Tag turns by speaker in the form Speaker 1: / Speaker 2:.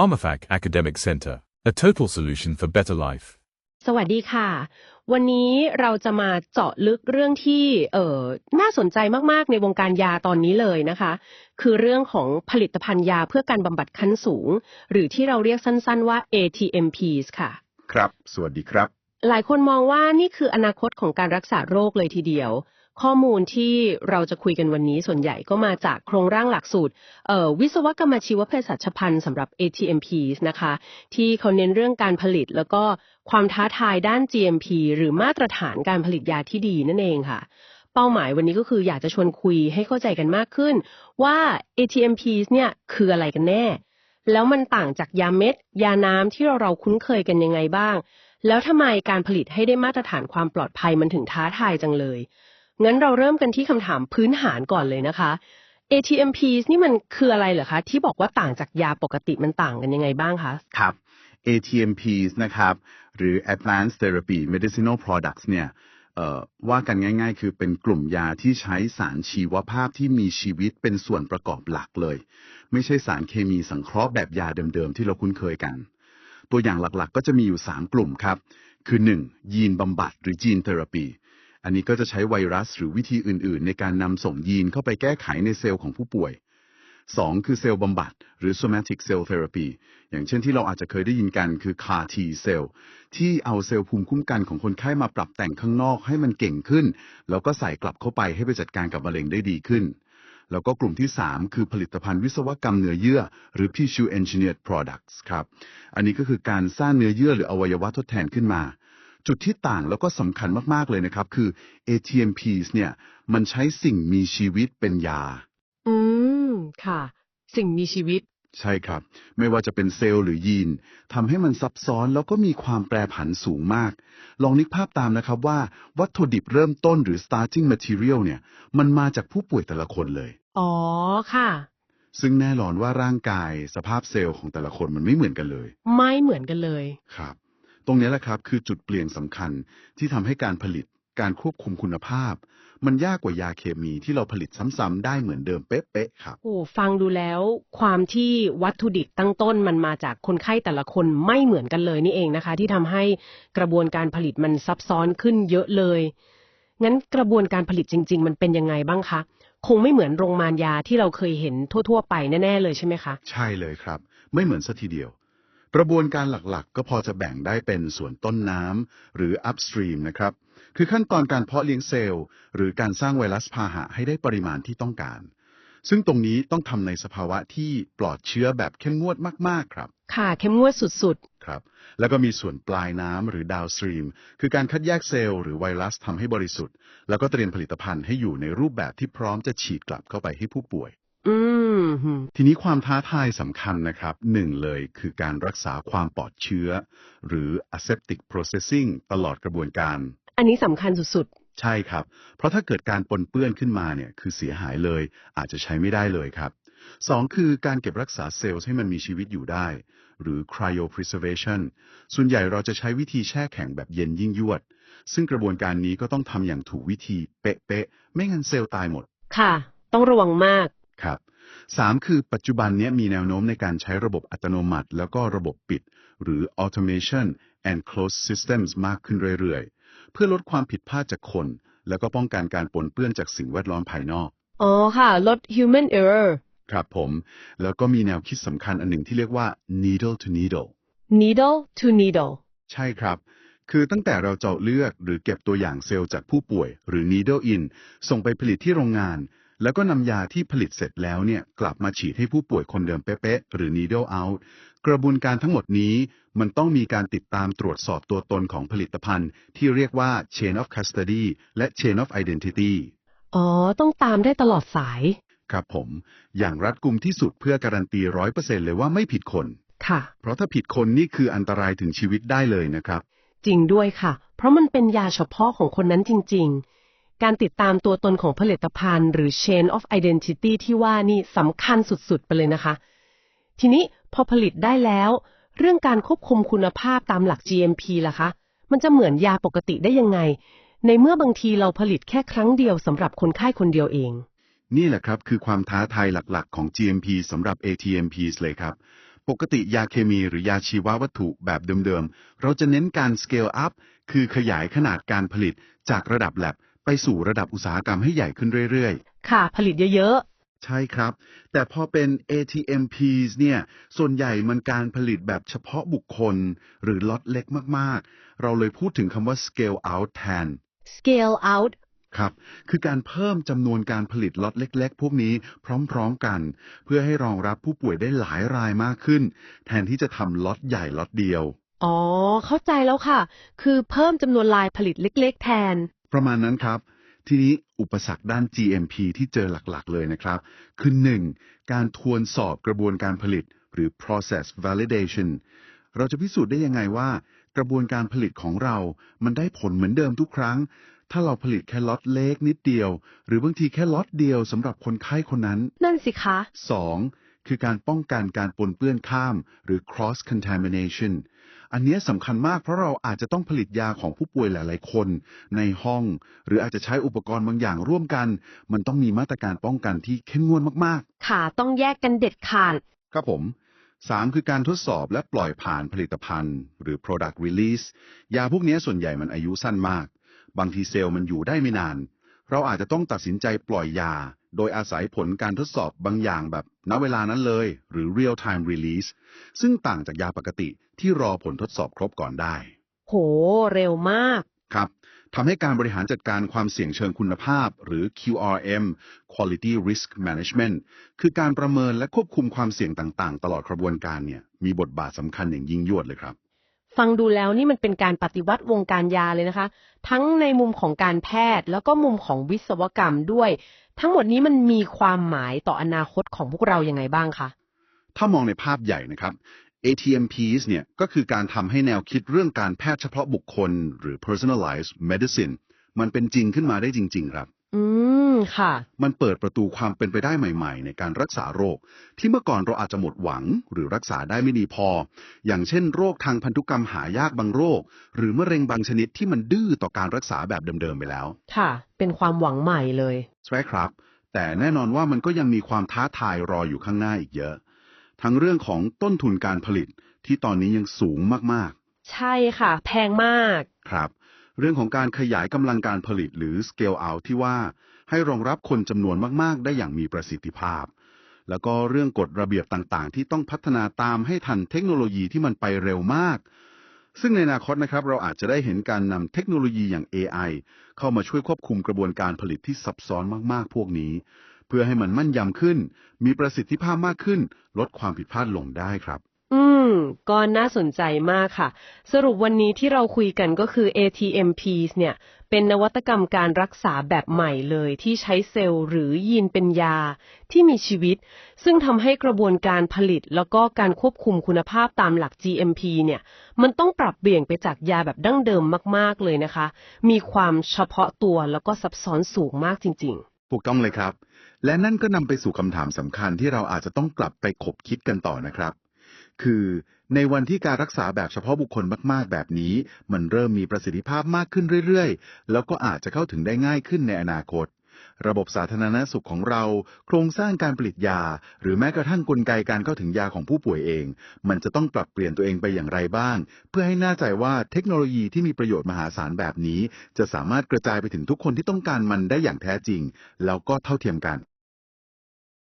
Speaker 1: PharmaFac Academic Center, a total solution for better life.
Speaker 2: สวัสดีค่ะ วันนี้เราจะมาเจาะลึกเรื่องที่เอ่อน่าสนใจมากๆในวงการยาตอนนี้เลยนะคะ คือเรื่องของผลิตภัณฑ์ยาเพื่อการบำบัดขั้นสูง หรือที่เราเรียกสั้นๆว่า ATMPs ค่ะ
Speaker 3: ครับ สวัสดีครับ
Speaker 2: หลายคนมองว่านี่คืออนาคตของการรักษาโรคเลยทีเดียว ข้อมูลที่เราจะคุยกันวันนี้ส่วนใหญ่ก็มาจากโครงร่างหลักสูตรวิศวกรรมชีวเภสัชพันธ์สำหรับ ATMPs นะคะ ที่เขาเน้นเรื่องการผลิตแล้วก็ความท้าทายด้าน GMP หรือมาตรฐานการผลิตยาที่ดีนั่นเองค่ะ เป้าหมายวันนี้ก็คืออยากจะชวนคุยให้เข้าใจกันมากขึ้น ว่า ATMPs เนี่ยคืออะไรกันแน่ แล้วมันต่างจากยาเม็ด ยาน้ำที่เราเราคุ้นเคยกันยังไงบ้าง แล้วทำไมการผลิตให้ได้มาตรฐานความปลอดภัยมันถึงท้าทายจังเลย งั้นเราเริ่มกันที่คำถามพื้นฐานก่อนเลยนะคะ ATMPs นี่มันคืออะไรเหรอคะ ที่บอกว่าต่างจากยาปกติมันต่างกันยังไงบ้างคะ
Speaker 3: ครับ ATMPs นะครับ หรือ Advanced Therapy Medicinal Products เนี่ยว่ากันง่าย ๆ คือเป็นกลุ่มยาที่ใช้สารชีวภาพที่มีชีวิตเป็นส่วนประกอบหลักเลย ไม่ใช่สารเคมีสังเคราะห์แบบยาเดิมๆ ที่เราคุ้นเคยกัน ตัวอย่างหลักๆ ก็จะมีอยู่ 3 กลุ่มครับ คือ 1. ยีนบำบัดหรือ Gene Therapy อั อันนี้ก็จะใช้ไวรัสหรือวิธีอื่น ๆ ในการนำส่งยีนเข้าไปแก้ไขในเซลล์ของผู้ป่วย 2. คือเซลล์บำบัด หรือ somatic cell therapy อย่างเช่นที่เราอาจจะเคยได้ยินกันคือ CAR T cell ที่เอาเซลล์ภูมิคุ้มกันของคนไข้มาปรับแต่งข้างนอกให้มันเก่งขึ้น แล้วก็ใส่กลับเข้าไปให้ไปจัดการกับมะเร็งได้ดีขึ้น แล้วก็กลุ่มที่ 3 คือผลิตภัณฑ์วิศวกรรมเนื้อเยื่อ หรือ tissue engineered products ครับ อันนี้ก็คือการสร้างเนื้อเยื่อหรืออวัยวะทดแทนขึ้นมา จุดที่ต่างแล้วก็สำคัญมาก ๆ เลยนะครับ คือ ATMPs เนี่ยมันใช้สิ่งมีชีวิตเป็นยา
Speaker 2: อืม ค่ะ สิ่งมีชีวิต
Speaker 3: ใช่ครับ ไม่ว่าจะเป็นเซลล์หรือยีนทำให้มันซับซ้อนแล้วก็มีความแปรผันสูงมาก ลองนึกภาพตามนะครับว่าวัตถุดิบเริ่มต้นหรือ starting material เนี่ยมันมาจากผู้ป่วยแต่ละคนเลย
Speaker 2: อ๋อ ค่ะ
Speaker 3: ซึ่งแน่นอนว่าร่างกายสภาพเซลล์ของแต่ละคนมันไม่เหมือนกันเลย
Speaker 2: ไม่เหมือนกันเลย
Speaker 3: ครับ ตรงนี้แหละครับคือจุดเปลี่ยนสำคัญที่ทำให้การผลิตการควบคุมคุณภาพ มันยากกว่ายาเคมีที่เราผลิตซ้ำๆได้เหมือนเดิมเป๊ะๆครับ
Speaker 2: โอ้ฟังดูแล้ว ความที่วัตถุดิบตั้งต้นมันมาจากคนไข้แต่ละคนไม่เหมือนกันเลยนี่เองนะคะ ที่ทำให้กระบวนการผลิตมันซับซ้อนขึ้นเยอะเลย งั้นกระบวนการผลิตจริง ๆ มันเป็นยังไงบ้างคะคงไม่เหมือนโรงงานยาที่เราเคยเห็นทั่ว ๆ ไปแน่ ๆ เลยใช่ไหมคะ
Speaker 3: ใช่เลยครับ ไม่เหมือนสัทีเดียว กระบวนการหลักๆ ก็พอจะแบ่งได้เป็นส่วนต้นน้ำหรือ upstream นะครับ คือขั้นตอนการเพาะเลี้ยงเซลล์ หรือการสร้างไวรัสพาหะให้ได้ปริมาณที่ต้องการ ซึ่งตรงนี้ต้องทำในสภาวะที่ปลอดเชื้อแบบเข้มงวดมากๆครับ
Speaker 2: ค่ะ เข้มงวดสุด
Speaker 3: ครับ แล้วก็มีส่วนปลายน้ำหรือ downstream คือการคัดแยกเซลล์หรือไวรัสทำให้บริสุทธิ์ แล้วก็เตรียมผลิตภัณฑ์ให้อยู่ในรูปแบบที่พร้อมจะฉีดกลับเข้าไปให้ผู้ป่วย
Speaker 2: ๆอืมหืม
Speaker 3: ทีนี้ความท้าทายสำคัญนะครับหนึ่งเลยคือการรักษาความปลอดเชื้อ หรือ aseptic processing ตลอดกระบวนการ
Speaker 2: อันนี้สำคัญสุด
Speaker 3: ใช่ครับ เพราะถ้าเกิดการปนเปื้อนขึ้นมาเนี่ยคือเสียหายเลย อาจจะใช้ไม่ได้เลยครับสองคือการเก็บรักษาเซลล์ให้มันมีชีวิตอยู่ได้ หรือ cryopreservation ส่วนใหญ่เราจะใช้วิธีแช่แข็งแบบเย็นยิ่งยวด ซึ่งกระบวนการนี้ก็ต้องทำอย่างถูกวิธีเป๊ะๆ ไม่งั้นเซลล์ตายหมด
Speaker 2: ๆค่ะ ต้องระวังมาก
Speaker 3: ครับ สามคือปัจจุบันเนี้ยมีแนวโน้มในการใช้ระบบอัตโนมัติ แล้วก็ระบบปิด หรือ automation and closed systems มากขึ้นเรื่อยๆ เพื่อลดความผิดพลาดจากคน แล้วก็ป้องกันการปนเปื้อนจากสิ่งแวดล้อมภายนอก
Speaker 2: อ๋อค่ะ ลด human error
Speaker 3: ครับผม แล้วก็มีแนวคิดสำคัญอันหนึ่งที่เรียกว่า needle to needle
Speaker 2: needle to needle
Speaker 3: ใช่ครับ คือตั้งแต่เราเจาะเลือดหรือเก็บตัวอย่างเซลล์จากผู้ป่วย หรือ needle in ส่งไปผลิตที่โรงงาน แล้วก็นำยาที่ผลิตเสร็จแล้วเนี่ยกลับมาฉีดให้ผู้ป่วยคนเดิมเป๊ะๆหรือ needle out กระบวนการทั้งหมดนี้มันต้องมีการติดตามตรวจสอบตัวตนของผลิตภัณฑ์ ที่เรียกว่า chain of custody และ chain of identity
Speaker 2: อ๋อ ต้องตามได้ตลอดสาย
Speaker 3: ครับผม อย่างรัดกุมที่สุดเพื่อการันตีร้อยเปอร์เซ็นเลยว่าไม่ผิดคน
Speaker 2: ค่ะ
Speaker 3: เพราะถ้าผิดคนนี่คืออันตรายถึงชีวิตได้เลยนะครับ
Speaker 2: จริงด้วยค่ะ เพราะมันเป็นยาเฉพาะของคนนั้นจริง ๆ การติดตามตัวตนของผลิตภัณฑ์ หรือ chain of identity ที่ว่านี่สำคัญสุดๆ ไปเลยนะคะ ทีนี้พอผลิตได้แล้ว เรื่องการควบคุมคุณภาพตามหลัก GMP ล่ะคะ มันจะเหมือนยาปกติได้ยังไง ในเมื่อบางทีเราผลิตแค่ครั้งเดียวสำหรับคนไข้คนเดียวเอง
Speaker 3: นี่แหละครับคือความท้าทายหลักๆ ของ GMP สำหรับ ATMPs เลยครับปกติยาเคมีหรือยาชีววัตถุแบบเดิมๆ เราจะเน้นการ scale up คือขยายขนาดการผลิตจากระดับ lab ไปสู่ระดับอุตสาหกรรมให้ใหญ่ขึ้นเรื่อยๆ
Speaker 2: ค่ะ ผลิตเยอะ
Speaker 3: ใช่ครับ แต่พอเป็น ATMPs เนี่ย ส่วนใหญ่มันการผลิตแบบเฉพาะบุคคล หรือล็อตเล็กมากๆ เราเลยพูดถึงคำว่า scale out แทน
Speaker 2: ๆ scale out
Speaker 3: ครับ คือการเพิ่มจำนวนการผลิตล็อตเล็ก ๆ พวกนี้พร้อมๆกัน เพื่อให้รองรับผู้ป่วยได้หลายรายมากขึ้น แทนที่จะทำล็อตใหญ่ล็อตเดียว
Speaker 2: อ๋อ เข้าใจแล้วค่ะ คือเพิ่มจำนวนลายผลิตเล็ก ๆ แทน
Speaker 3: ประมาณนั้นครับ ทีนี้อุปสรรคด้าน GMP ที่เจอหลักๆ เลยนะครับ คือ 1. การทวนสอบกระบวนการผลิต หรือ process validation เราจะพิสูจน์ได้ยังไงว่า กระบวนการผลิตของเรา มันได้ผลเหมือนเดิมทุกครั้ง ถ้าเราผลิตแค่ล็อตเล็กนิดเดียว หรือบางทีแค่ล็อตเดียวสำหรับคนไข้คนนั้น
Speaker 2: นั่นสิคะ
Speaker 3: 2. คือการป้องกันการปนเปื้อนข้าม หรือ cross contamination อันเนี้ยสำคัญมากเพราะเราอาจจะต้องผลิตยาของผู้ป่วยหลาย ๆ คน ในห้อง หรืออาจจะใช้อุปกรณ์บางอย่างร่วมกัน มันต้องมีมาตรการป้องกันที่เข้มงวดมาก
Speaker 2: ค่ะต้องแยกกันเด็ดขาด
Speaker 3: ๆ ครับผม 3. คือการทดสอบและปล่อยผ่านผลิตภัณฑ์ หรือ product release ยาพวกเนี้ยส่วนใหญ่มันอายุสั้นมาก บางทีเซลล์มันอยู่ได้ไม่นาน เราอาจจะต้องตัดสินใจปล่อยยา โดยอาศัยผลการทดสอบบางอย่างแบบณเวลานั้นเลย หรือ real time release ซึ่งต่างจากยาปกติที่รอผลทดสอบครบก่อนได้
Speaker 2: โห เร็วมาก
Speaker 3: ครับทำให้การบริหารจัดการความเสี่ยงเชิงคุณภาพ หรือ QRM Quality Risk Management คือการประเมินและควบคุมความเสี่ยงต่างๆ ตลอดกระบวนการเนี่ยมีบทบาทสำคัญอย่างยิ่งยวดเลยครับ
Speaker 2: ฟังดูแล้วนี่มันเป็นการปฏิวัติวงการยาเลยนะคะ ทั้งในมุมของการแพทย์แล้วก็มุมของวิศวกรรมด้วย ทั้งหมดนี้มันมีความหมายต่ออนาคตของพวกเรายังไงบ้างคะ
Speaker 3: ถ้ามองในภาพใหญ่นะครับ ATMPs เนี่ยก็คือการทำให้แนวคิดเรื่องการแพทย์เฉพาะบุคคล หรือ personalized medicine มันเป็นจริงขึ้นมาได้จริง ๆ ครับ
Speaker 2: อืม ค่ะ
Speaker 3: มันเปิดประตูความเป็นไปได้ใหม่ ๆ ในการรักษาโรค ที่เมื่อก่อนเราอาจจะหมดหวัง หรือรักษาได้ไม่ดีพอ อย่างเช่น โรคทางพันธุกรรมหายากบางโรค หรือมะเร็งบางชนิดที่มันดื้อต่อการรักษาแบบเดิมๆไปแล้ว
Speaker 2: ค่ะ เป็นความหวังใหม่เลย
Speaker 3: ใช่ครับ แต่แน่นอนว่ามันก็ยังมีความท้าทายรออยู่ข้างหน้าอีกเยอะ ทั้งเรื่องของต้นทุนการผลิตที่ตอนนี้ยังสูงมาก
Speaker 2: ใช่ค่ะ แพงมาก
Speaker 3: ๆครับ เรื่องของการขยายกำลังการผลิตหรือ scale out ที่ว่า ให้รองรับคนจำนวนมาก ๆ ได้อย่างมีประสิทธิภาพ แล้วก็เรื่องกฎระเบียบต่างๆ ที่ต้องพัฒนาตามให้ทันเทคโนโลยีที่มันไปเร็วมาก ซึ่งในอนาคตนะครับ เราอาจจะได้เห็นการนำเทคโนโลยีอย่าง AI เข้ามาช่วยควบคุมกระบวนการผลิตที่ซับซ้อนมาก ๆ พวกนี้ เพื่อให้มันมั่นยำขึ้น มีประสิทธิภาพมากขึ้น ลดความผิดพลาดลงได้ครับ
Speaker 2: ก็น่าสนใจมากค่ะ สรุปวันนี้ที่เราคุยกันก็คือ ATMPs เนี่ย เป็นนวัตกรรมการรักษาแบบใหม่เลยที่ใช้เซลล์หรือยีนเป็นยาที่มีชีวิต ซึ่งทำให้กระบวนการผลิตแล้วก็การควบคุมคุณภาพตามหลัก GMP เนี่ย มันต้องปรับเปลี่ยนไปจากยาแบบดั้งเดิมมาก ๆ เลยนะคะ มีความเฉพาะตัวแล้วก็ซับซ้อนสูงมากจริง ๆ
Speaker 3: ถูกต้องเลยครับ และนั่นก็นำไปสู่คำถามสำคัญที่เราอาจจะต้องกลับไปคบคิดกันต่อนะครับ คือในวันที่การรักษาแบบเฉพาะบุคคลมาก ๆ แบบนี้ มันเริ่มมีประสิทธิภาพมากขึ้นเรื่อย ๆ แล้วก็อาจจะเข้าถึงได้ง่ายขึ้นในอนาคต ระบบสาธารณสุขของเรา โครงสร้างการผลิตยา หรือแม้กระทั่งกลไกการเข้าถึงยาของผู้ป่วยเอง มันจะต้องปรับเปลี่ยนตัวเองไปอย่างไรบ้าง เพื่อให้แน่ใจว่าเทคโนโลยีที่มีประโยชน์มหาศาลแบบนี้ จะสามารถกระจายไปถึงทุกคนที่ต้องการมันได้อย่างแท้จริง แล้วก็เท่าเทียมกัน